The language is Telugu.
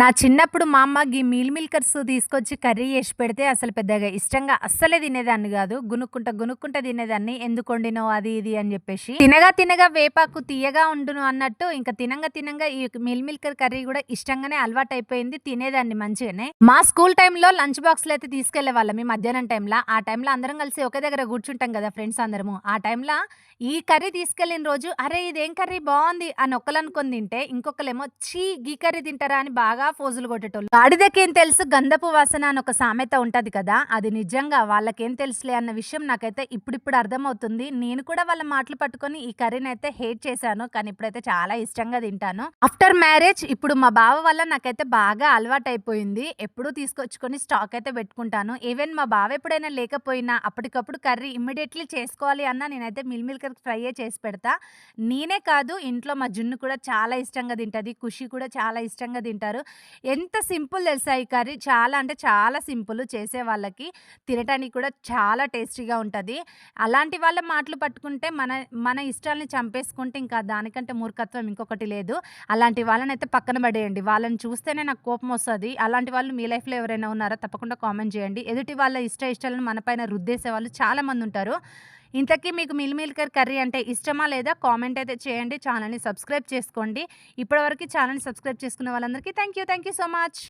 నా చిన్నప్పుడు మా అమ్మ గీ మీల్ మిల్కర్స్ తీసుకొచ్చి కర్రీ చేసి పెడితే అసలు పెద్దగా ఇష్టంగా అస్సలే తినేదాన్ని కాదు. గునుక్కుంట గునుక్కుంట తినేదాన్ని. ఎందుకు వండినో అది ఇది అని చెప్పేసి. తినగా తినగా వేపాకు తీయగా ఉండును అన్నట్టు ఇంకా తినంగా తినంగా ఈ మీల్ మిల్కర్ కర్రీ కూడా ఇష్టంగానే అలవాటు అయిపోయింది తినేదాన్ని మంచిగానే. మా స్కూల్ టైంలో లంచ్ బాక్స్లు అయితే తీసుకెళ్ళే వాళ్ళం. ఈ మధ్యాహ్నం టైంలో. ఆ టైంలో అందరం కలిసి ఒకే దగ్గర కూర్చుంటాం కదా ఫ్రెండ్స్ అందరము. ఆ టైంలో ఈ కర్రీ తీసుకెళ్ళిన రోజు అరే ఇదేం కర్రీ? బాగుంది అని ఒక్కలు అనుకొని తింటే ఇంకొకలేమో చీ గీ కర్రీ తింటారా? అని బాగా ఫోజులు కొట్టేటోళ్ళు. గాడిదకేం తెలుసు? గంధపు వాసన అని ఒక సామెత ఉంటది కదా అది నిజంగా వాళ్ళకేం తెలుసులే అన్న విషయం నాకైతే ఇప్పుడిప్పుడు అర్థమవుతుంది. నేను కూడా వాళ్ళ మాటలు పట్టుకొని ఈ కర్రీని అయితే హేట్ చేశాను కానీ ఇప్పుడైతే చాలా ఇష్టంగా తింటాను. ఆఫ్టర్ మ్యారేజ్ ఇప్పుడు మా బావ వల్ల నాకైతే బాగా అలవాటు అయిపోయింది ఎప్పుడూ తీసుకొచ్చుకొని స్టాక్ అయితే పెట్టుకుంటాను. ఈవెన్ మా బావ ఎప్పుడైనా లేకపోయినా అప్పటికప్పుడు కర్రీ ఇమ్మీడియట్లీ చేసుకోవాలి అన్న నేనైతే మిల్ మిల్కర్ ఫ్రైయే చేసి పెడతా. నేనే కాదు ఇంట్లో మా జున్ను కూడా చాలా ఇష్టంగా తింటది ఖుషి కూడా చాలా ఇష్టంగా తింటారు. ఎంత సింపుల్ తెలుసా ఈ కర్రీ? చాలా అంటే చాలా సింపుల్ చేసే వాళ్ళకి. తినటానికి కూడా చాలా టేస్టీగా ఉంటుంది. అలాంటి వాళ్ళ మాటలు పట్టుకుంటే మన మన ఇష్టాలని చంపేసుకుంటే ఇంకా దానికంటే మూర్ఖత్వం ఇంకొకటి లేదు. అలాంటి వాళ్ళని అయితే పక్కన పడేయండి. వాళ్ళని చూస్తేనే నాకు కోపం వస్తుంది. అలాంటి వాళ్ళు మీ లైఫ్లో ఎవరైనా ఉన్నారా? తప్పకుండా కామెంట్ చేయండి. ఎదుటి వాళ్ళ ఇష్ట ఇష్టాలను మన పైన రుద్దేసే వాళ్ళు చాలామంది ఉంటారు. ఇంతకీ మీకు మిల్మిల్కర్ కర్రీ అంటే ఇష్టమా లేదా కామెంట్ అయితే చేయండి. ఛానల్ని సబ్స్క్రైబ్ చేసుకోండి. ఇప్పటివరకు ఛానల్ని సబ్స్క్రైబ్ చేసుకున్న వాళ్ళందరికీ thank you thank you so much.